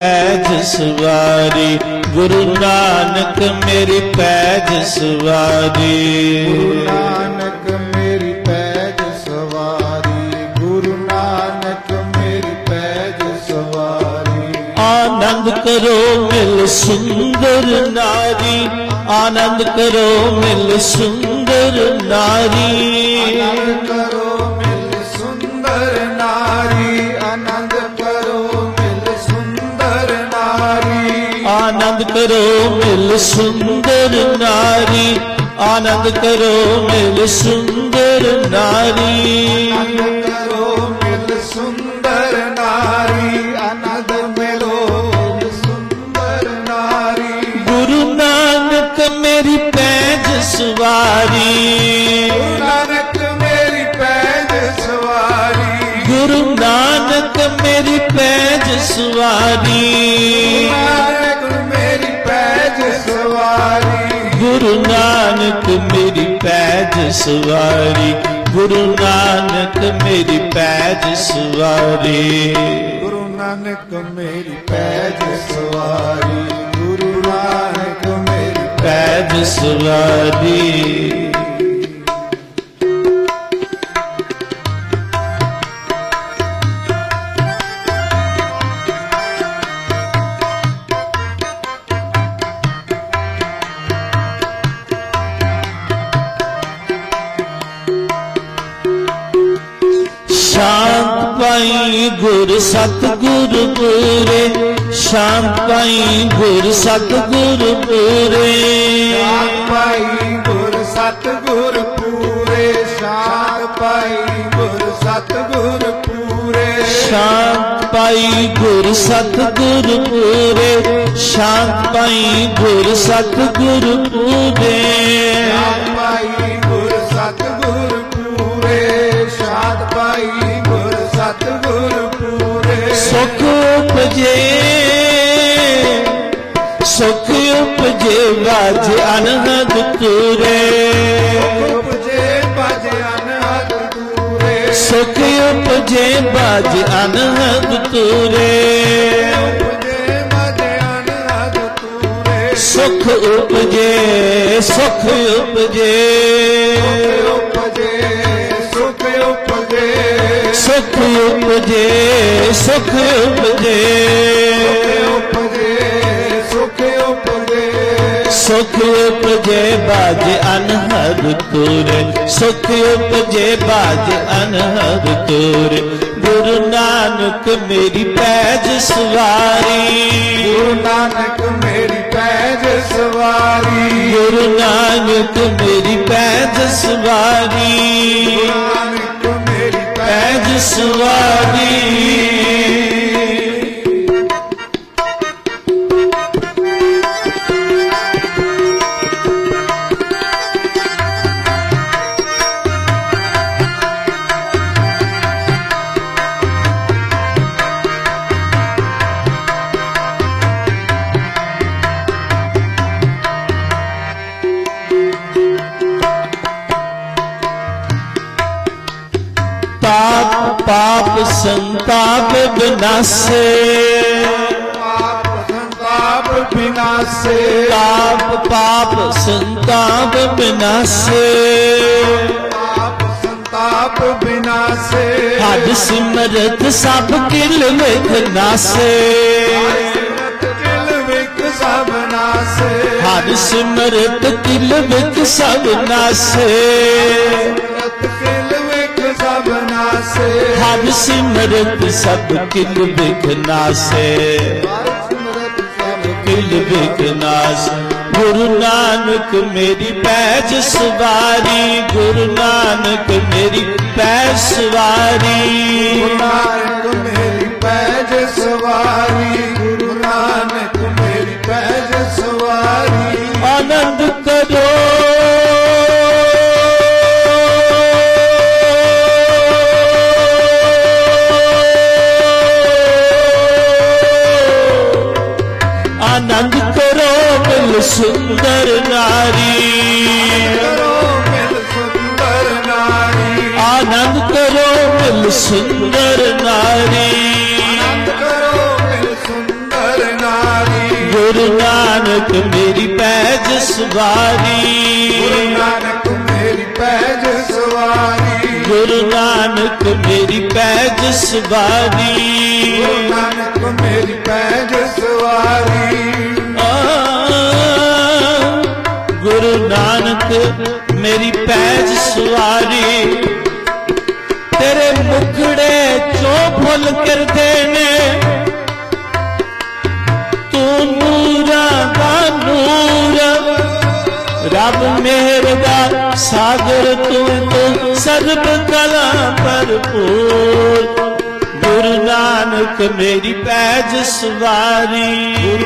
ਪੈਜ ਸਵਾਰੀ ਗੁਰੂ ਨਾਨਕ ਮੇਰੀ ਪੈਜ ਸਵਾਰੀ ਗੁਰੂ ਨਾਨਕ ਮੇਰੀ ਪੈਜ ਸਵਾਰੀ ਗੁਰੂ ਨਾਨਕ ਮੇਰੀ ਪੈਜ ਸਵਾਰੀ ਆਨੰਦ ਕਰੋ ਮਿਲ ਸੁੰਦਰ ਨਾਰੀ ਆਨੰਦ ਕਰੋ ਮਿਲ ਸੁੰਦਰ ਨਾਰੀ। ਆਨੰਦ ਕਰੋ ਮਿਲ ਸੁੰਦਰ ਨਾਰੀ ਆਨੰਦ ਕਰੋ ਮਿਲ ਸੁੰਦਰ ਨਾਰੀ। ਆਨੰਦ ਕਰੋ ਮਿਲ ਸੁੰਦਰ ਨਾਰੀ ਆਨੰਦ ਮਿਲੋ ਮਿਲ ਸੁੰਦਰ ਨਾਰੀ। ਗੁਰੂ ਨਾਨਕ ਮੇਰੀ ਪੈਜ ਸਵਾਰੀ। ਗੁਰੂ ਨਾਨਕ ਮੇਰੀ ਪੈਜ ਸਵਾਰੀ। ਗੁਰੂ ਨਾਨਕ ਮੇਰੀ ਪੈਜ ਸਵਾਰੀ। ਗੁਰੂ ਨਾਨਕ ਮੇਰੀ ਪੈਜ ਸਵਾਰੀ, ਗੁਰੂ ਨਾਨਕ ਮੇਰੀ ਪੈਜ ਸਵਾਰੀ। ਗੁਰੂ ਨਾਨਕ ਮੇਰੀ ਪੈਜ ਸਵਾਰੀ, ਗੁਰੂ ਨਾਨਕ ਮੇਰੀ ਪੈਜ ਸਵਾਰੀ। ਗੁਰ ਸਤਿਗੁਰ ਪੂਰੇ ਸ਼ਾਂਤ ਪਾਈ ਗੁਰ ਸਤਿਗੁਰ ਪੂਰੇ। ਸ਼ਾਂਤ ਪਾਈ ਗੁਰ ਸਤਿਗੁਰ ਪੂਰੇ ਸ਼ਾਂਤ ਪਾਈ ਗੁਰ ਸਤਿਗੁਰ ਪੂਰੇ। ਸ਼ਾਂਤ ਪਾਈ ਗੁਰ ਸਤਿਗੁਰ ਪੂਰੇ ਸ਼ਾਂਤ ਪਾਈ ਗੁਰ ਸਤਿਗੁਰ ਪੂਰੇ। ਸ਼ਾਂਤ ਪਾਈ ਗੁਰ ਸਤਿਗੁਰ ਪੂਰੇ ਸ਼ਾਂਤ ਪਾਈ ਗੁਰ ਸਤਿਗੁਰ ਪੂਰੇ ਸੁਖ ਉਪਜੇ ਸੁਖ ਉਪਜੇ ਬਾਜ ਅਨਹਦ ਤੁਰੇ। ਤੂਰੇ ਸੁਖ ਉਪਜੇ ਬਾਜ ਅਨਹਦ ਤੁਰੇ। ਉਪਜੇ ਤੂਰੇ ਸੁਖ ਉਪਜੇ। ਸੁਖ ਉਪਜੇ ਉਪਜੇ, ਸੁਖ ਉਪਜੇ। ਸੁਖ ਉਪਜੇ ਸੁਖ ਉਪਜੇ। ਸੁਖ ਉਪਜੇ ਸੁਖ ਉਪਜੇ ਬਾਜ ਅਨਹਦ ਤੁਰੇ ਸੁਖ ਉਪਜੇ ਬਾਜ ਅਨਹਦ ਤੁਰੇ। ਗੁਰੂ ਨਾਨਕ ਮੇਰੀ ਪੈਜ ਸਵਾਰੀ। ਗੁਰੂ ਨਾਨਕ ਮੇਰੀ ਪੈਜ ਸਵਾਰੀ। ਗੁਰੂ ਨਾਨਕ ਮੇਰੀ ਪੈਜ ਸਵਾਰੀ। Isladim ਪਾਪ ਸੰਤਾਪ ਬਿਨਾਸੇ। ਪਾਪ ਸੰਤਾਪ ਬਿਨਾਸੇ। ਪਾਪ ਪਾਪ ਸੰਤਾਪ ਬਿਨਾਸੇ। ਪਾਪ ਬਿਨਾਸੇ। ਹੱਡ ਸਿਮਰਤ ਸਭ ਕਿਲ ਵਿਖ ਨਾਸੇ। ਹੱਡ ਸਿਮਰਤ ਕਿਲ ਵਿਖ ਸਭ ਨਾਸੇ। ਹੱਡ ਸਿਮਰਤ ਸਭ ਕਿਲ ਵਿਖ ਨਾਸੇ ਸਿਮਰਤ ਸਭ ਕਿਲ ਵਿਖ ਨਾਸ ਗੁਰੂ ਨਾਨਕ ਮੇਰੀ ਪੈਜ ਸਵਾਰੀ ਗੁਰੂ ਨਾਨਕ ਮੇਰੀ ਪੈਜ ਸਵਾਰੀ ਗੁਰੂ ਨਾਨਕ ਮੇਰੀ ਪੈਜ ਸਵਾਰੀ ਸੁੰਦਰ ਨਾਰੀ। ਸੁੰਦਰ ਨਾਰੀ ਆਨੰਦ ਕਰੋ ਮਿਲ ਸੁੰਦਰ ਨਾਰੀ। ਗੁਰੂ ਨਾਨਕ ਮੇਰੀ ਪੈਜ ਗੁਰੂ ਸਵਾਰੀ ਨਾਨਕ ਮੇਰੀ ਪੈਜ ਸਵਾਰੀ। ਗੁਰੂ ਨਾਨਕ ਮੇਰੀ ਪੈਜ ਗੁਰੂ ਸਵਾਰੀ ਨਾਨਕ ਮੇਰੀ ਪੈਜ ਸਵਾਰੀ। ਨਾਨਕ ਮੇਰੀ ਪੈਜ ਸਵਾਰੀ ਤੇਰੇ ਮੁਖੜੇ ਚੋਂ ਫੁੱਲ ਕਰਦੇ ਨੇ, ਤੂੰ ਨੂਰਾਂ ਦਾ ਨੂਰ। ਰੱਬ ਮਿਹਰ ਦਾ ਸਾਗਰ ਤੂੰ ਤੂੰ ਸਰਬ ਕਲਾ ਭਰਪੂਰ। ਗੁਰੂ ਨਾਨਕ ਮੇਰੀ ਪੈਜ ਸਵਾਰੀ।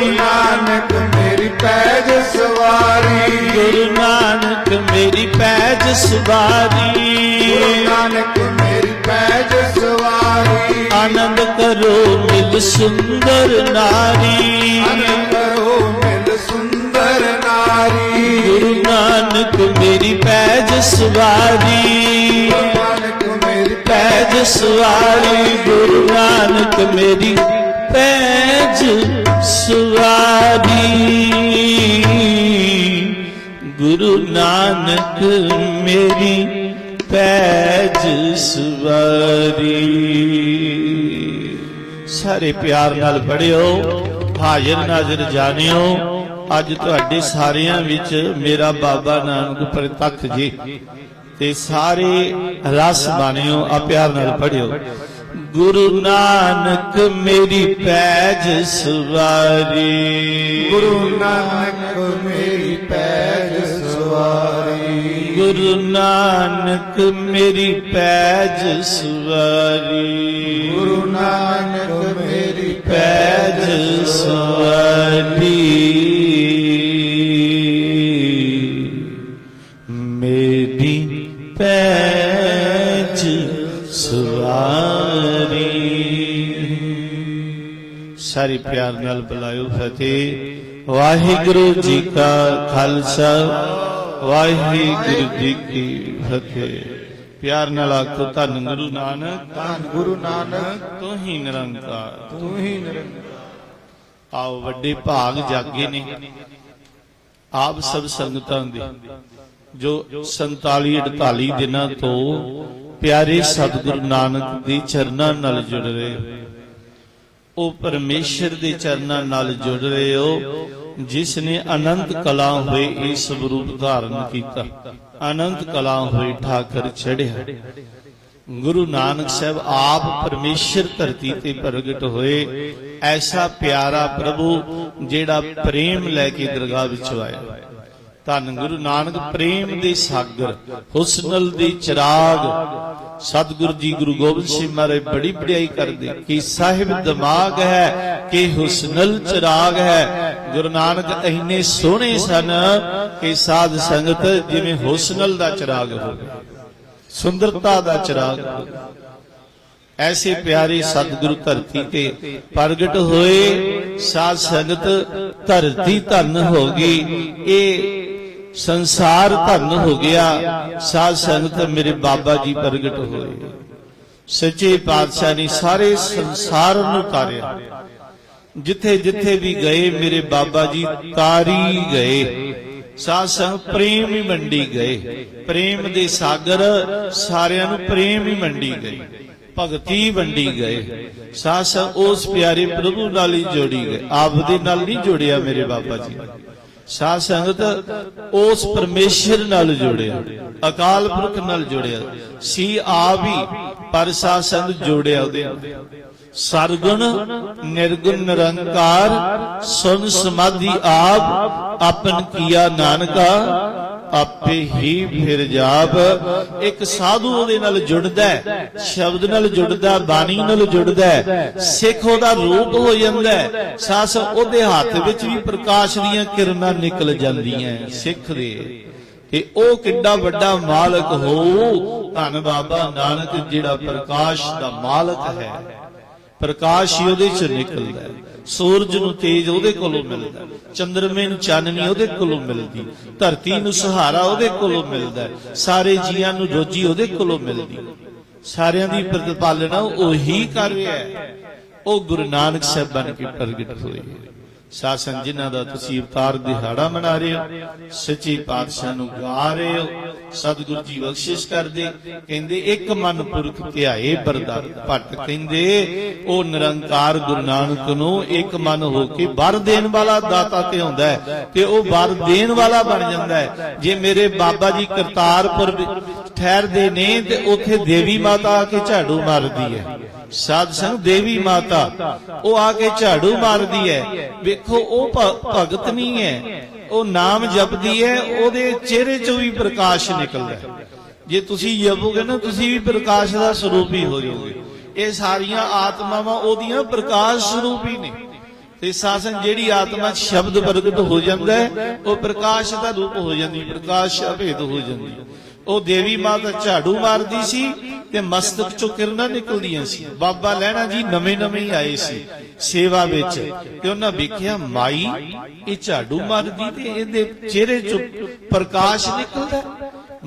ਮੇਰੀ ਪੈਜ ਗੁਰੂ ਸਵਾਰੀ ਨਾਨਕ ਮੇਰੀ ਪੈਜ ਸਵਾਰੀ। ਆਨੰਦ ਕਰੋ ਮਿਲ ਸੁੰਦਰ ਨਾਰੀ। ਅਨੰਦ ਕਰੋ ਮਿਲ ਸੁੰਦਰ ਨਾਰੀ। ਗੁਰੂ ਨਾਨਕ ਮੇਰੀ ਪੈਜ ਸਵਾਰੀ। ਨਾਨਕ ਮੇਰੀ ਪੈਜ ਸਵਾਰੀ। ਗੁਰੂ ਨਾਨਕ ਮੇਰੀ ਪੈਜ ਸਵਾਰੀ। ਗੁਰੂ ਨਾਨਕ ਮੇਰੀ ਪੈਜ ਸਵਾਰੀ। ਸਾਰੇ ਪਿਆਰ ਨਾਲ ਪੜਿਓ, ਹਾਜ਼ਰ ਨਾਜ਼ਰ ਜਾਣਿਓ, ਅੱਜ ਤੁਹਾਡੇ ਸਾਰਿਆਂ ਵਿੱਚ ਮੇਰਾ ਬਾਬਾ ਨਾਨਕ ਪ੍ਰਤੱਖ ਜੀ। ਤੇ ਸਾਰੇ ਰਸ ਬਾਣਿਓ ਆ ਪਿਆਰ ਨਾਲ ਪੜਿਓ। ਗੁਰੂ ਨਾਨਕ ਮੇਰੀ ਪੈਜ ਸਵਾਰੀ। ਗੁਰੂ ਨਾਨਕ ਮੇਰੀ ਪੈਜ ਗੁਰੂ ਨਾਨਕ ਮੇਰੀ ਪੈਜ ਸਵਾਰੀ। ਗੁਰੂ ਨਾਨਕ ਮੇਰੀ ਪੈਜ ਸਵਾਰੀ। ਮੇਰੀ ਪੈਜ ਸਵਾਰੀ। ਸਾਰੇ ਪਿਆਰ ਨਾਲ ਬੁਲਾਇਓ ਫਤਿਹ। ਵਾਹਿਗੁਰੂ ਜੀ ਕਾ ਖਾਲਸਾ। ਵਾਹਿਗੁਰੂ ਜੀ ਕੀ ਫਤਿਹ। ਪਿਆਰ ਨਾਲ ਆਖੋ ਧੰਨ ਗੁਰੂ ਨਾਨਕ ਧੰਨ ਗੁਰੂ ਨਾਨਕ। ਤੂੰ ਹੀ ਨਿਰੰਕਾਰ। ਤੂੰ ਹੀ ਨਿਰੰਕਾਰ। ਆਓ ਵੱਡੇ ਭਾਗ ਜਾਗੇ ਨੇ। ਆਪ ਸਭ ਸੰਗਤਾਂ ਦੇ। ਜੋ 47 48 ਦਿਨਾਂ ਤੋਂ ਪਿਆਰੇ ਸਤਿਗੁਰੂ ਨਾਨਕ ਦੇ ਚਰਨਾਂ ਨਾਲ ਜੁੜ ਰਹੇ। ਉਹ ਪਰਮੇਸ਼ਰ ਦੇ ਚਰਨਾਂ ਨਾਲ ਜੁੜ ਰਹੇ ਹੋ। ਜਿਸ ਨੇ ਅਨੰਤ ਕਲਾ ਹੋਏ ਇਸ ਰੂਪ ਧਾਰਨ ਕੀਤਾ। ਅਨੰਤ ਕਲਾ ਹੋਏ ਠਾਕਰ ਚੜਿਆ ਗੁਰੂ ਨਾਨਕ ਸਾਹਿਬ ਆਪ ਪਰਮੇਸ਼ਰ ਧਰਤੀ ਤੇ ਪ੍ਰਗਟ ਹੋਏ। ਐਸਾ ਪਿਆਰਾ ਪ੍ਰਭੂ ਜਿਹੜਾ ਪ੍ਰੇਮ ਲੈ ਕੇ ਦਰਗਾਹ ਵਿੱਚ ਆਇਆ। ਧੰਨ ਗੁਰੂ ਨਾਨਕ, ਪ੍ਰੇਮ ਦੇ ਸਾਗਰ, ਹੁਸਨਲ ਦੇ ਚਿਰਾਗ ਸਤਿਗੁਰੂ ਜੀ ਗੁਰੂ ਗੋਬਿੰਦ ਸਿੰਘ ਮਹਾਰਾਜ ਬੜੀ ਵਡਿਆਈ ਕਰਦੇ। ਕਿ ਸਾਹਿਬ ਦਿਮਾਗ ਹੈ, ਕਿ ਹੁਸਨਲ ਚਿਰਾਗ ਹੈ। ਗੁਰੂ ਨਾਨਕ ਇੰਨੇ ਸੋਹਣੇ ਸਨ ਕਿ ਸਾਧ ਸੰਗਤ ਜਿਵੇਂ ਹੁਸਨਲ ਦਾ ਚਿਰਾਗ ਹੋਵੇ ਸੁੰਦਰਤਾ ਦਾ ਚਿਰਾਗ ਐਸੇ ਪਿਆਰੇ ਸਤਿਗੁਰੂ ਧਰਤੀ ਤੇ ਪ੍ਰਗਟ ਹੋਏ, ਸਾਧ ਸੰਗਤ ਧਰਤੀ ਧਨ ਹੋ ਗਈ। ਇਹ ਸੰਸਾਰ ਧਨ ਹੋ ਗਿਆ, ਸਾਧ ਸੰਗਤ ਮੇਰੇ ਬਾਬਾ ਜੀ ਪ੍ਰਗਟ ਹੋਏ। ਸੱਚੇ ਪਾਤਸ਼ਾਹ ਨੇ ਸਾਰੇ ਸੰਸਾਰ ਨੂੰ ਤਾਰਿਆ। ਜਿੱਥੇ ਜਿੱਥੇ ਵੀ ਗਏ ਮੇਰੇ ਬਾਬਾ ਜੀ ਤਾਰੀ ਗਏ। ਸਾਧ ਸੰਗ ਪ੍ਰੇਮ ਹੀ ਮੰਡੀ ਗਏ। ਪ੍ਰੇਮ ਦੇ ਸਾਗਰ ਸਾਰਿਆਂ ਨੂੰ ਪ੍ਰੇਮ ਹੀ ਮੰਡੀ ਗਏ। ਭਗਤੀ ਵੰਡੀ ਗਏ। ਸਾਧ ਸੰਗ ਉਸ ਪਿਆਰੇ ਪ੍ਰਭੂ ਨਾਲ ਹੀ ਜੋੜੀ ਗਏ। ਆਪ ਦੇ ਨਾਲ ਨਹੀਂ ਜੋੜਿਆ ਮੇਰੇ ਬਾਬਾ ਜੀ। ਸਾਧ ਸੰਗਤ ਉਸ ਪਰਮੇਸ਼ਰ ਨਾਲ ਜੋੜਿਆ, ਅਕਾਲ ਪੁਰਖ ਨਾਲ ਜੁੜਿਆ, ਸੀ ਆਪ ਹੀ ਪਰ ਸਾਧ ਸੰਗਤ ਜੋੜਿਆ ਉਹਦੇ ਸਰਗੁਣ, ਨਿਰਗੁਣ, ਨਿਰੰਕਾਰ ਸੁਨ ਸਮਾਧੀ ਆਪ, ਆਪਨ ਕੀਆ ਨਾਨਕਾ ਆਪੇ ਹੀ ਫਿਰ ਜਾਪ ਇੱਕ ਸਾਧੂ ਉਹਦੇ ਨਾਲ ਜੁੜਦਾ ਹੈ, ਸ਼ਬਦ ਨਾਲ ਜੁੜਦਾ ਬਾਣੀ ਨਾਲ ਜੁੜਦਾ ਹੈ, ਸਿੱਖ ਉਹਦਾ ਰੂਪ ਹੋ ਜਾਂਦਾ ਹੈ। ਸਾਸ ਉਹਦੇ ਹੱਥ ਵਿੱਚ ਵੀ ਪ੍ਰਕਾਸ਼ ਦੀਆਂ ਕਿਰਨਾਂ ਨਿਕਲ ਜਾਂਦੀਆਂ ਸਿੱਖ ਦੇ ਤੇ ਉਹ ਕਿੱਡਾ ਵੱਡਾ ਮਾਲਕ ਹੋ ਧੰਨ ਬਾਬਾ ਨਾਨਕ ਜਿਹੜਾ ਪ੍ਰਕਾਸ਼ ਦਾ ਮਾਲਕ ਹੈ ਪ੍ਰਕਾਸ਼ ਹੀ ਉਹਦੇ ਚ ਨਿਕਲਦਾ ਹੈ ਸੂਰਜ ਨੂੰ ਤੇਜ ਉਹਦੇ ਕੋਲੋਂ ਮਿਲਦਾ ਚੰਦਰਮੇ ਨੂੰ ਚਾਨਣੀ ਉਹਦੇ ਕੋਲੋਂ ਮਿਲਦੀ ਧਰਤੀ ਨੂੰ ਸਹਾਰਾ ਉਹਦੇ ਕੋਲੋਂ ਮਿਲਦਾ ਸਾਰੇ ਜੀਆਂ ਨੂੰ ਰੋਜੀ ਉਹਦੇ ਕੋਲੋਂ ਮਿਲਦੀ ਸਾਰਿਆਂ ਦੀ ਪ੍ਰਤਪਾਲਣਾ ਉਹੀ ਕਰ ਰਿਹਾ ਹੈ। ਉਹ ਗੁਰੂ ਨਾਨਕ ਸਾਹਿਬ ਬਣ ਕੇ ਪ੍ਰਗਟ ਹੋਏ। ਸਾਸਨ ਜਿਨ੍ਹਾਂ ਦਾ ਤੁਸੀਂ ਅਵਤਾਰ ਦਿਹਾੜਾ ਮਨਾ ਰਹੇ ਹੋ, ਸੱਚੇ ਪਾਤਸ਼ਾਹ ਨੂੰ ਗਾ ਰਹੇ ਹੋ, ਸਤਿਗੁਰੂ ਜੀ ਬਖਸ਼ਿਸ਼ ਕਰਦੇ, ਕਹਿੰਦੇ, ਇੱਕ ਮਨ ਪੁਰਖ ਧਿਆਏ ਬਰਦਾਰ ਭੱਟ ਕਹਿੰਦੇ ਉਹ ਨਿਰੰਕਾਰ ਗੁਰੂ ਨਾਨਕ ਨੂੰ ਇੱਕ ਮਨ ਹੋ ਕੇ ਵਰ ਦੇਣ ਵਾਲਾ ਦਾਤਾ ਤੇ ਹੁੰਦਾ ਹੈ ਤੇ ਉਹ ਵਰ ਦੇਣ ਵਾਲਾ ਬਣ ਜਾਂਦਾ ਹੈ। ਜੇ ਮੇਰੇ ਬਾਬਾ ਜੀ ਕਰਤਾਰਪੁਰ ਠਹਿਰਦੇ ਨੇ ਤੇ ਉੱਥੇ ਦੇਵੀ ਮਾਤਾ ਆ ਕੇ ਝਾੜੂ ਮਾਰਦੀ ਹੈ। ਸਾਧ ਸੰਗ ਦੇਵੀ ਮਾਤਾ, ਉਹ ਆ ਕੇ ਝਾੜੂ ਮਾਰਦੀ ਹੈ। ਵੇਖੋ, ਉਹ ਭਗਤ ਨਹੀਂ ਹੈ। ਉਹ ਨਾਮ ਜਪਦੀ ਹੈ, ਉਹਦੇ ਚਿਹਰੇ ਚੋਂ ਵੀ ਪ੍ਰਕਾਸ਼ ਨਿਕਲਦਾ ਹੈ। ਜੇ ਤੁਸੀਂ ਜਪੋਗੇ ਨਾ, ਤੁਸੀਂ ਵੀ ਪ੍ਰਕਾਸ਼ ਦਾ ਸਰੂਪ ਹੀ ਹੋ ਜਾਓਗੇ। ਇਹ ਸਾਰੀਆਂ ਆਤਮਾਵਾਂ ਉਹਦੀਆਂ ਪ੍ਰਕਾਸ਼ ਸਰੂਪ ਹੀ ਨੇ। ਤੇ ਸਾਸਨ ਜਿਹੜੀ ਆਤਮਾ ਸ਼ਬਦ ਪ੍ਰਗਟ ਹੋ ਜਾਂਦਾ ਹੈ, ਉਹ ਪ੍ਰਕਾਸ਼ ਦਾ ਰੂਪ ਹੋ ਜਾਂਦੀ, ਪ੍ਰਕਾਸ਼ ਅਭੇਦ ਹੋ ਜਾਂਦੀ ਉਹ ਦੇਵੀ ਮਾਤਾ ਝਾੜੂ ਮਾਰਦੀ ਸੀ ਤੇ ਮਸਤਕ ਚੋਂ ਕਿਰਨਾਂ ਨਿਕਲਦੀਆਂ ਸੀ। ਬਾਬਾ ਲੈਣਾ ਜੀ ਨਵੇਂ ਨਵੇਂ ਹੀ ਆਏ ਸੀ ਸੇਵਾ ਵਿੱਚ ਤੇ ਉਹਨਾਂ ਵੇਖਿਆ ਮਾਈ ਇਹ ਝਾੜੂ ਮਾਰਦੀ ਤੇ ਇਹਦੇ ਚਿਹਰੇ ਚੋਂ ਪ੍ਰਕਾਸ਼ ਨਿਕਲਦਾ।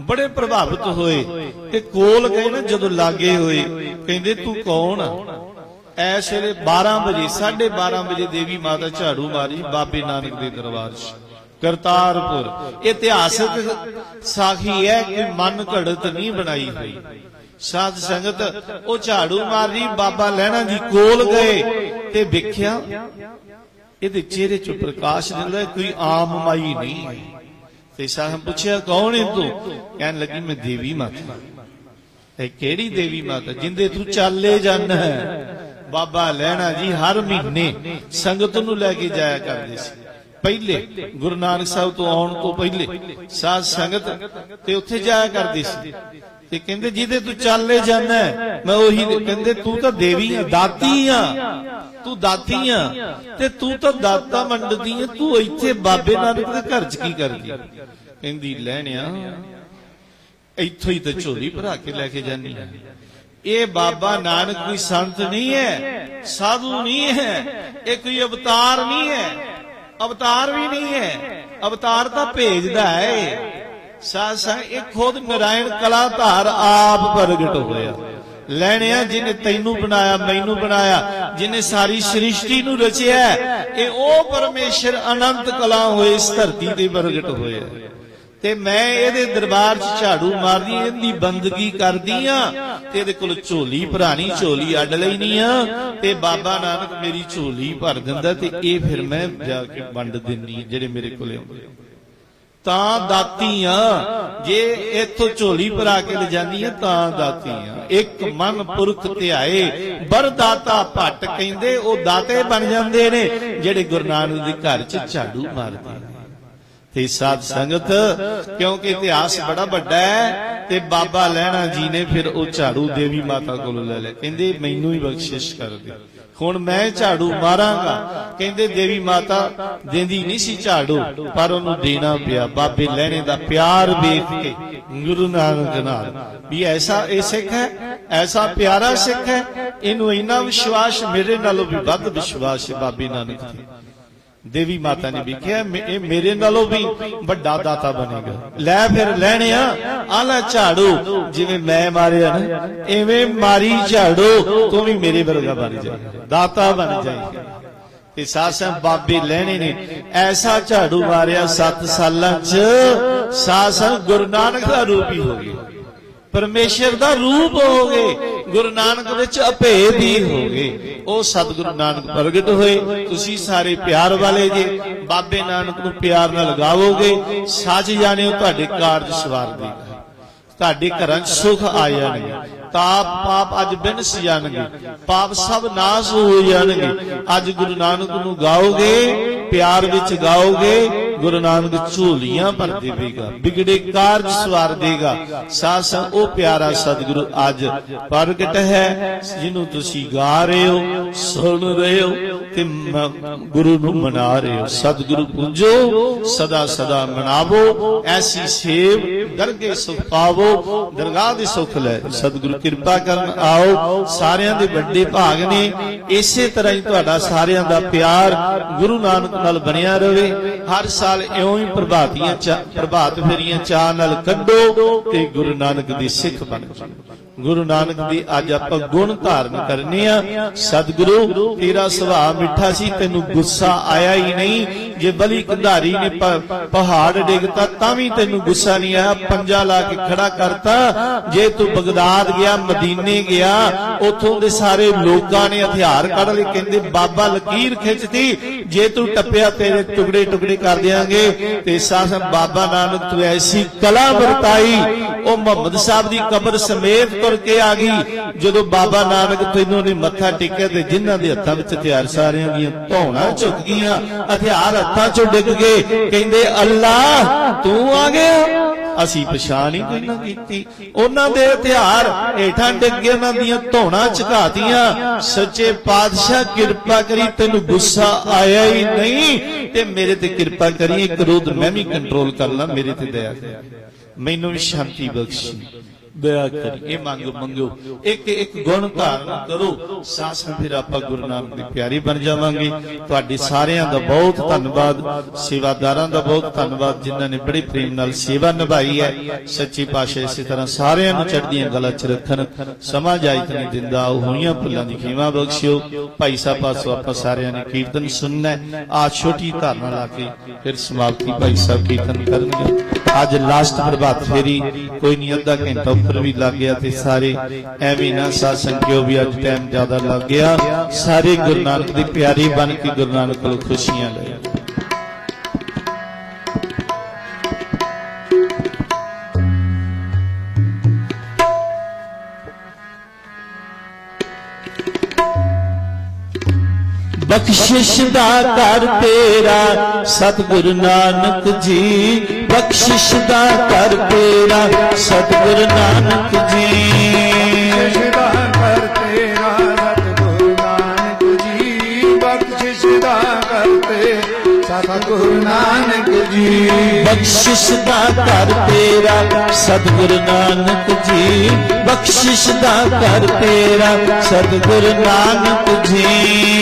ਬੜੇ ਪ੍ਰਭਾਵਿਤ ਹੋਏ ਤੇ ਕੋਲ ਗਏ ਨਾ ਜਦੋਂ ਲਾਗੇ ਹੋਏ, ਕਹਿੰਦੇ, ਤੂੰ ਕੌਣ ਆ? ਐਸ ਵੇਲੇ 12 ਵਜੇ 12:30 ਵਜੇ ਦੇਵੀ ਮਾਤਾ ਝਾੜੂ ਮਾਰੀ ਬਾਬੇ ਨਾਨਕ ਦੇ ਦਰਬਾਰ 'ਚ। ਕਰਤਾਰਪੁਰ। ਇਤਿਹਾਸਕ ਸਾਖੀ ਹੈ ਕਿ ਮਨ ਘੜਤ ਨਹੀਂ ਬਣਾਈ ਹੋਈ। ਸਾਧ ਸੰਗਤ, ਉਹ ਝਾੜੂ ਮਾਰੀ ਬਾਬਾ ਲੈਣਾ ਜੀ ਕੋਲ ਗਏ ਤੇ ਵੇਖਿਆ, ਇਹਦੇ ਚਿਹਰੇ 'ਚ ਪ੍ਰਕਾਸ਼ ਨਿਕਲਦਾ ਕੋਈ ਆਮ ਮਾਈ ਨਹੀਂ ਤੇ ਸਾਹਮ ਪੁੱਛਿਆ, ਕੌਣ ਹੈ ਤੂੰ? ਕਹਿਣ ਲੱਗੀ, ਮੈਂ ਦੇਵੀ ਮਾਤਾ। ਇਹ ਕਿਹੜੀ ਦੇਵੀ ਮਾਤਾ? ਜਿੰਦੇ ਤੂੰ ਚਾਲੇ ਜਾਣਾ ਹੈ। ਬਾਬਾ ਲੈਣਾ ਜੀ ਹਰ ਮਹੀਨੇ ਸੰਗਤ ਨੂੰ ਲੈ ਕੇ ਜਾਇਆ ਕਰਦੇ ਸੀ। ਪਹਿਲੇ ਗੁਰੂ ਨਾਨਕ ਸਾਹਿਬ ਤੋਂ ਆਉਣ ਤੋਂ ਪਹਿਲੇ ਸਾਧ ਸੰਗਤ ਤੇ ਉੱਥੇ ਜਾਇਆ ਕਰਦੀ ਸੀ। ਤੇ ਕਹਿੰਦੇ, ਜਿਹਦੇ ਤੂੰ ਚਾਲੇ ਜਾਣਾ ਮੈਂ ਉਹੀ ਕਹਿੰਦੇ, ਤੂੰ ਤਾਂ ਦੇਵੀ ਆ, ਦਾਤੀ ਆ, ਤੂੰ ਦਾਤੀ ਆ, ਤੇ ਤੂੰ ਤਾਂ ਦਾਤਾ ਮੰਡਦੀ ਆ, ਤੂੰ ਇੱਥੇ ਬਾਬੇ ਨਾਨਕ ਦੇ ਘਰ 'ਚ ਕੀ ਕਰਦੀ? ਕਹਿੰਦੀ, ਲੈਣਿਆ, ਇੱਥੋਂ ਹੀ ਤਾਂ ਝੋਲੀ ਭਰਾ ਕੇ ਲੈ ਕੇ ਜਾਨੀ ਹੈ ਇਹ ਬਾਬਾ ਨਾਨਕ ਕੋਈ ਸੰਤ ਨਹੀਂ ਹੈ, ਸਾਧੂ ਨਹੀਂ ਹੈ, ਇਹ ਕੋਈ ਅਵਤਾਰ ਨਹੀਂ ਹੈ ਅਵਤਾਰ ਵੀ ਨਹੀਂ ਹੈ। ਅਵਤਾਰ ਤਾਂ ਭੇਜਦਾ ਹੈ। ਸਾਸਾ ਇਹ ਖੁਦ ਨਰਾਇਣ ਕਲਾਧਾਰ ਆਪ ਪ੍ਰਗਟ ਹੋਇਆ। ਲੈਣਿਆ ਜਿਹਨੇ ਤੈਨੂੰ ਬਣਾਇਆ, ਮੈਨੂੰ ਬਣਾਇਆ, ਜਿਹਨੇ ਸਾਰੀ ਸ੍ਰਿਸ਼ਟੀ ਨੂੰ ਰਚਿਆ, ਇਹ ਉਹ ਪਰਮੇਸ਼ਰ ਅਨੰਤ ਕਲਾ ਹੋਏ ਇਸ ਧਰਤੀ ਤੇ ਪ੍ਰਗਟ ਹੋਇਆ ਤੇ ਮੈਂ ਇਹਦੇ ਦਰਬਾਰ 'ਚ ਝਾੜੂ ਮਾਰਦੀ, ਇਹਦੀ ਬੰਦਗੀ ਕਰਦੀ ਆ। ਤੇ ਇਹਦੇ ਕੋਲ ਝੋਲੀ ਭਰਾਣੀ, ਝੋਲੀ ਅੱਡ ਲੈਣੀ ਆ। ਤੇ ਬਾਬਾ ਨਾਨਕ ਮੇਰੀ ਝੋਲੀ ਭਰ ਦਿੰਦਾ ਤੇ ਇਹ ਫਿਰ ਮੈਂ ਜਾ ਕੇ ਵੰਡ ਦਿੰਨੀ ਜਿਹੜੇ ਮੇਰੇ ਕੋਲੇ ਆਉਂਦੇ ਤਾਂ ਦਾਤੀ ਜੇ ਇੱਥੋਂ ਝੋਲੀ ਭਰਾ ਕੇ ਲੈ ਜਾਂਦੀ ਆ, ਤਾਂ ਦਾਤੀ ਇੱਕ ਮਨ ਪੁਰਖ ਧਿਆਏ ਬਰਦਾਤਾ ਭੱਟ ਕਹਿੰਦੇ, ਉਹ ਦਾਤੇ ਬਣ ਜਾਂਦੇ ਨੇ, ਜਿਹੜੇ ਗੁਰੂ ਨਾਨਕ ਦੇ ਘਰ 'ਚ ਝਾੜੂ ਮਾਰਦੇ ਤੇ ਸਾਧ ਸੰਗਤ, ਕਿਉਂਕਿ ਇਤਿਹਾਸ ਬੜਾ ਵੱਡਾ ਹੈ ਤੇ ਬਾਬਾ ਲੈਣਾ ਜੀ ਨੇ ਫਿਰ ਉਹ ਝਾੜੂ ਦੇਵੀ ਮਾਤਾ ਕੋਲੋਂ ਲੈ ਲਿਆ। ਕਹਿੰਦੇ, ਮੈਨੂੰ ਹੀ ਬਖਸ਼ਿਸ਼ ਕਰ ਦੇ। ਹੁਣ ਮੈਂ ਝਾੜੂ ਮਾਰਾਂਗਾ। ਕਹਿੰਦੇ, ਦੇਵੀ ਮਾਤਾ, ਦਿੰਦੀ ਨਹੀਂ ਸੀ ਝਾੜੂ, ਪਰ ਉਹਨੂੰ ਦੇਣਾ ਪਿਆ। ਬਾਬੇ ਲੈਣੇ ਦਾ ਪਿਆਰ ਵੇਖ ਕੇ ਗੁਰੂ ਨਾਨਕ ਨਾਲ। ਵੀ ਐਸਾ ਇਹ ਸਿੱਖ ਹੈ, ਐਸਾ ਪਿਆਰਾ ਸਿੱਖ ਹੈ, ਇਹਨੂੰ ਇੰਨਾ ਵਿਸ਼ਵਾਸ ਮੇਰੇ ਨਾਲੋਂ ਵੀ ਵੱਧ ਵਿਸ਼ਵਾਸ ਹੈ ਬਾਬੇ ਨਾਨਕ ਤੇ। ਦੇਵੀ ਮਾਤਾ ਨੇ ਵੇਖਿਆ ਮੇ- ਇਹ ਮੇਰੇ ਨਾਲੋਂ ਵੀ ਵੱਡਾ ਦਾਤਾ ਬਣੇਗਾ। ਲੈ ਫਿਰ ਲੈਣਿਆ ਆ ਲੈ ਝਾੜੂ। ਜਿਵੇਂ ਮੈਂ ਮਾਰਿਆ ਨਾ ਐਵੇਂ ਮਾਰੀ ਝਾੜੂ ਤੂੰ ਵੀ ਮੇਰੇ ਵਰਗਾ ਬਣ ਜਾਏਗਾ ਦਾਤਾ ਬਣ ਜਾਏਗਾ ਤੇ ਸਾਸਾਂ ਬਾਬੇ ਲੈਣੇ ਨੇ ਐਸਾ ਝਾੜੂ ਮਾਰਿਆ 7 ਸਾਲਾਂ ਚ ਸਾਸਾਂ ਗੁਰੂ ਨਾਨਕ ਦਾ ਰੂਪ ਹੀ ਹੋ ਗਿਆ। ਪਰਮੇਸ਼ਰ ਦਾ ਰੂਪ ਹੋ ਗੁਰੂ ਨਾਨਕ ਵਿੱਚ ਅਭੇਦ ਹੀ ਹੋ ਉਹ ਸਤਿਗੁਰੂ ਨਾਨਕ ਪ੍ਰਗਟ ਹੋਏ। ਤੁਸੀਂ ਸਾਰੇ ਪਿਆਰ ਵਾਲੇ ਜੇ, ਬਾਬੇ ਨਾਨਕ ਨੂੰ ਪਿਆਰ ਨਾਲ ਲਗਾਵੋਗੇ ਸੱਚ ਜਾਣਿਓ ਤੁਹਾਡੇ ਕਾਰਜ ਸਵਾਰ ਦੇਗਾ ਤੁਹਾਡੇ ਘਰਾਂ 'ਚ ਸੁਖ ਆ ਜਾਣਗੇ ਤਾਪ ਪਾਪ ਅੱਜ ਬਿਨਸ ਜਾਣਗੇ। ਪਾਪ ਸਭ ਨਾਸ ਹੋ ਜਾਣਗੇ। ਅੱਜ ਗੁਰੂ ਨਾਨਕ ਨੂੰ ਗਾਓਗੇ, ਪਿਆਰ ਵਿੱਚ ਗਾਓਗੇ ਗੁਰੂ ਨਾਨਕ ਝੋਲੀਆਂ ਭਰ ਦੇਵੇਗਾ ਵਿਗੜੇ ਕਾਰਜ ਸਵਾਰ ਦੇਗਾ ਸਾਸਾ ਉਹ ਪਿਆਰਾ ਸਤਿਗੁਰੂ ਅੱਜ ਪ੍ਰਗਟ ਹੈ, ਜਿਹਨੂੰ ਤੁਸੀਂ ਗਾ ਰਹੇ ਹੋ, ਸੁਣ ਰਹੇ ਹੋ ਤੇ ਗੁਰੂ ਨੂੰ ਮਨਾ ਰਹੇ ਹੋ। ਸਤਿਗੁਰੂ ਪੂਜੋ, ਸਦਾ ਸਦਾ ਮਨਾਵੋ, ਐਸੀ ਸੇਵ ਦਰਗੇ ਸੁਖ ਦਰਗਾਹ ਦੇ ਸੁਖ ਲੈ। ਸਤਿਗੁਰੂ ਕਿਰਪਾ ਕਰਨ ਆਓ, ਸਾਰਿਆਂ ਦੇ ਵੱਡੇ ਭਾਗ ਨੇ। ਇਸੇ ਤਰ੍ਹਾਂ ਹੀ ਤੁਹਾਡਾ ਸਾਰਿਆਂ ਦਾ ਪਿਆਰ ਗੁਰੂ ਨਾਨਕ ਨਾਲ ਬਣਿਆ ਰਹੇ। ਹਰ ਸਾਲ ਇਉਂ ਹੀ ਪ੍ਰਭਾਤੀਆਂ ਚਾ- ਪ੍ਰਭਾਤ ਫੇਰੀਆਂ ਚਾਹ ਨਾਲ ਕੱਢੋ ਤੇ ਗੁਰੂ ਨਾਨਕ ਦੀ ਸਿੱਖ ਬਣ ਜਾਓ। ਗੁਰੂ ਨਾਨਕ ਦੀ ਅੱਜ ਆਪਾਂ ਗੁਣ ਧਾਰਨ ਕਰਨੇ ਆ। ਸਤਿਗੁਰੂ, ਤੇਰਾ ਸੁਭਾਅ ਮਿੱਠਾ ਸੀ, ਤੈਨੂੰ ਗੁੱਸਾ ਆਇਆ ਹੀ ਨਹੀਂ। ਜੇ ਬਲੀ ਕੰਧਾਰੀ ਨੇ ਪਹਾੜ ਡਿੱਗਤਾ ਤਾਂ ਵੀ ਤੈਨੂੰ ਗੁੱਸਾ ਨਹੀਂ ਆਇਆ। ਪੰਜਾ ਲਾ ਕੇ ਖੜਾ ਕਰਤਾ। ਜੇ ਤੂੰ ਬਗਦਾਦ ਗਿਆ, ਮਦੀਨੇ ਗਿਆ, ਉਥੋਂ ਦੇ ਸਾਰੇ ਲੋਕਾਂ ਨੇ ਹਥਿਆਰ ਕੱਢ ਲਏ। ਕਹਿੰਦੇ, ਬਾਬਾ ਲਕੀਰ ਖਿੱਚਦੀ ਜੇ ਤੂੰ ਟੱਪਿਆ, ਤੇਰੇ ਟੁਕੜੇ ਟੁਕੜੇ ਕਰ ਦਿਆਂਗੇ। ਤੇ ਸਾਹ ਬਾਬਾ ਨਾਨਕ ਤੂੰ ਐਸੀ ਕਲਾ ਵਰਤਾਈ। ਉਹ ਮੁਹੰਮਦ ਸਾਹਿਬ ਦੀ ਕਬਰ ਸਮੇਤ ਤੁਰ ਕੇ ਆ ਗਈ। ਜਦੋਂ ਬਾਬਾ ਨਾਨਕ ਤੈਨੂੰ ਨੇ ਮੱਥਾ ਟੇਕਿਆ ਤੇ ਜਿਨ੍ਹਾਂ ਦੇ ਹੱਥਾਂ ਵਿੱਚ ਹਥਿਆਰ ਸਾਰਿਆਂ ਦੀਆਂ ਧੌਣਾ ਝੁਕ ਗਈਆਂ, ਹਥਿਆਰ ਹੱਥਾਂ 'ਚੋਂ ਡਿੱਗ ਗਏ। ਕਹਿੰਦੇ ਅੱਲਾ ਤੂੰ ਆ ਗਿਆ। ਅਸੀਂ ਪਛਾਣ ਹੀ ਕੋਈ ਨਾ ਕੀਤੀ। ਉਹਨਾਂ ਦੇ ਹਥਿਆਰ ਹੇਠਾਂ ਡਿੱਗ ਗਏ, ਉਹਨਾਂ ਦੀਆਂ ਧੌਣਾ ਝੁਕਾਤੀਆਂ। ਸੱਚੇ ਪਾਤਸ਼ਾਹ, ਕਿਰਪਾ ਕਰੀ ਤੈਨੂੰ ਗੁੱਸਾ ਆਇਆ ਹੀ ਨਹੀਂ। ਤੇ ਮੇਰੇ ਤੇ ਕਿਰਪਾ ਕਰੀ, ਇੱਕ ਕ੍ਰੋਧ ਮੈਂ ਵੀ ਕੰਟਰੋਲ ਕਰ ਲਾਂ, ਮੇਰੇ ਤੇ ਦਇਆ ਕਰ। ਮੈਨੂੰ ਵੀ ਸ਼ਾਂਤੀ ਬਖਸ਼ੀ ਦਇਆ ਕਰੀ। ਇਹ ਮੰਗ ਮੰਗਿਓ ਇੱਕ ਇੱਕ ਗੁਣ ਧਾਰਨ ਕਰੋ। ਸਾਸਾਂ ਫਿਰ ਆਪਾਂ ਗੁਰੂ ਨਾਨਕ ਦੀ ਪਿਆਰੀ ਬਣ ਜਾਵਾਂਗੇ। ਤੁਹਾਡੇ ਸਾਰਿਆਂ ਦਾ ਬਹੁਤ ਧੰਨਵਾਦ, ਸੇਵਾਦਾਰਾਂ ਦਾ ਬਹੁਤ ਧੰਨਵਾਦ, ਜਿਨ੍ਹਾਂ ਨੇ ਬੜੇ ਪ੍ਰੇਮ ਨਾਲ ਸੇਵਾ ਨਿਭਾਈ ਹੈ। ਸੱਚੀ ਪਾਤਸ਼ਾਹ ਇਸੇ ਤਰ੍ਹਾਂ ਸਾਰਿਆਂ ਨੂੰ ਚੜ੍ਹਦੀਆਂ ਗਲਾਂ 'ਚ ਰੱਖਣ। ਸਮਾਂ ਜਾਇਤ ਨਹੀਂ ਦਿੰਦਾ, ਉਹ ਹੋਈਆਂ ਭੁੱਲਾਂ ਦੀ ਖੇਮਾ ਬਖਸ਼ਿਓ। ਭਾਈ ਸਾਹਿਬ ਪਾਸੋਂ ਆਪਾਂ ਸਾਰਿਆਂ ਨੇ ਕੀਰਤਨ ਸੁਣਨਾ ਹੈ। ਆ ਛੋਟੀ ਧਾਰਨਾ ਲਾ ਕੇ ਫਿਰ ਸਮਾਪਤੀ ਭਾਈ ਸਾਹਿਬ ਕੀਰਤਨ ਕਰਨਗੇ। ਅੱਜ ਲਾਸਟ ਪ੍ਰਭਾਤ ਫੇਰੀ, ਕੋਈ ਨਹੀਂ, ਅੱਧਾ ਘੰਟਾ ਉੱਪਰ ਵੀ ਲੱਗ ਗਿਆ ਤੇ ਸਾਰੇ ਐਵੇਂ ਨਾ ਸਾਧ ਸੰਗਿਓ ਵੀ ਅੱਜ ਟਾਈਮ ਜ਼ਿਆਦਾ ਲੱਗ ਗਿਆ। ਸਾਰੇ ਗੁਰੂ ਨਾਨਕ ਦੀ ਪਿਆਰੀ ਬਣ ਕੇ ਗੁਰੂ ਨਾਨਕ ਕੋਲ ਖੁਸ਼ੀਆਂ ਲੈ। ਬਖਸ਼ਿਸ਼ ਦਾ ਕਰ ਤੇਰਾ, ਸਤਿਗੁਰੂ ਨਾਨਕ ਜੀ। ਬਖਸ਼ਿਸ਼ ਦਾ ਕਰ ਤੇਰਾ, ਸਤਿਗੁਰੂ ਨਾਨਕ ਜੀ। ਸਿਦਾ ਕਰ ਤੇਰਾ, ਸਤਿਗੁਰੂ ਨਾਨਕ ਜੀ। ਬਖਸ਼ਿਸ਼ ਦਾ ਕਰਤੇ ਸਤਿਗੁਰੂ ਨਾਨਕ ਜੀ। ਬਖਸ਼ਿਸ਼ ਦਾ ਕਰ ਤੇਰਾ ਸਤਿਗੁਰੂ ਨਾਨਕ ਜੀ। ਬਖਸ਼ਿਸ਼ ਦਾ ਕਰ ਤੇਰਾ ਸਤਿਗੁਰੂ ਨਾਨਕ ਜੀ।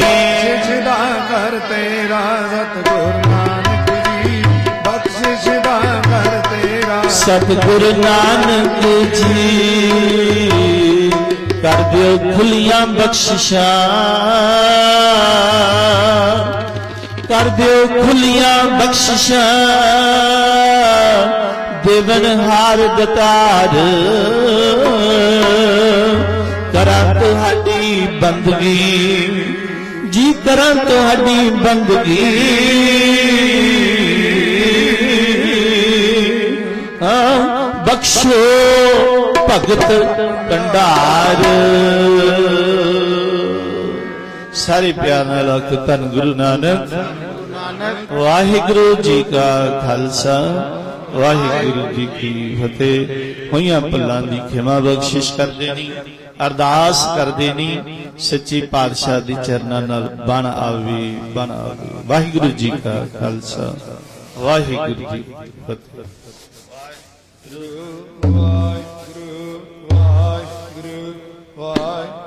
ਬਖਸ਼ਿਸ਼ ਦਾ ਕਰ ਤੇਰਾ ਸਤਿਗੁਰੂ ਨਾਨਕ ਜੀ। ਬਖਸ਼ਿਸ਼ ਦਾ ਕਰ ਤੇਰਾ। ਸਤਿਗੁਰੂ ਨਾਨਕ ਜੀ। ਕਰ ਦਿਓ ਖੁੱਲੀਆਂ ਬਖਸ਼ਿਸ਼ਾਂ। ਕਰ ਦਿਓ ਖੁੱਲੀਆਂ ਬਖਸ਼ਿਸ਼ਾਂ। ਦੇਵਨ ਹਾਰ ਦਤਾਰ। ਕਰਾਂ ਤੁਹਾਡੀ ਬੰਦਗੀ। ਜੀ ਕਰਾਂ ਤੁਹਾਡੀ ਬੰਦਗੀ। ਹਾਂ, ਬਖਸ਼ੋ ਭਗਤ ਕੰਡਾਰ ਸਾਰੇ ਪਿਆਰ ਨਾਲ ਆਖ, ਧੰਨ ਗੁਰੂ ਨਾਨਕ। ਵਾਹਿਗੁਰੂ ਜੀ ਕਾ ਖਾਲਸਾ, ਵਾਹਿਗੁਰੂ ਜੀ ਕੀ ਫਤਿਹ। ਹੋਈਆਂ ਭੁੱਲਾਂ ਦੀ ਖਿਮਾ ਬਖਸ਼ਿਸ਼ ਕਰ ਦੇਣੀ ਅਰਦਾਸ ਕਰ ਦੇਣੀ ਸੱਚੀ ਪਾਤਸ਼ਾਹ ਦੀ ਚਰਨਾਂ ਨਾਲ ਬਣ ਆਵੇ ਬਣ ਆਵੇ। ਵਾਹਿਗੁਰੂ ਜੀ ਕਾ ਖਾਲਸਾ, ਵਾਹਿਗੁਰੂ ਜੀ ਕੀ ਫਤਿਹ। ਵਾਹਿਗੁਰੂ ਵਾਹਿਗੁਰੂ ਵਾਹਿਗੁਰੂ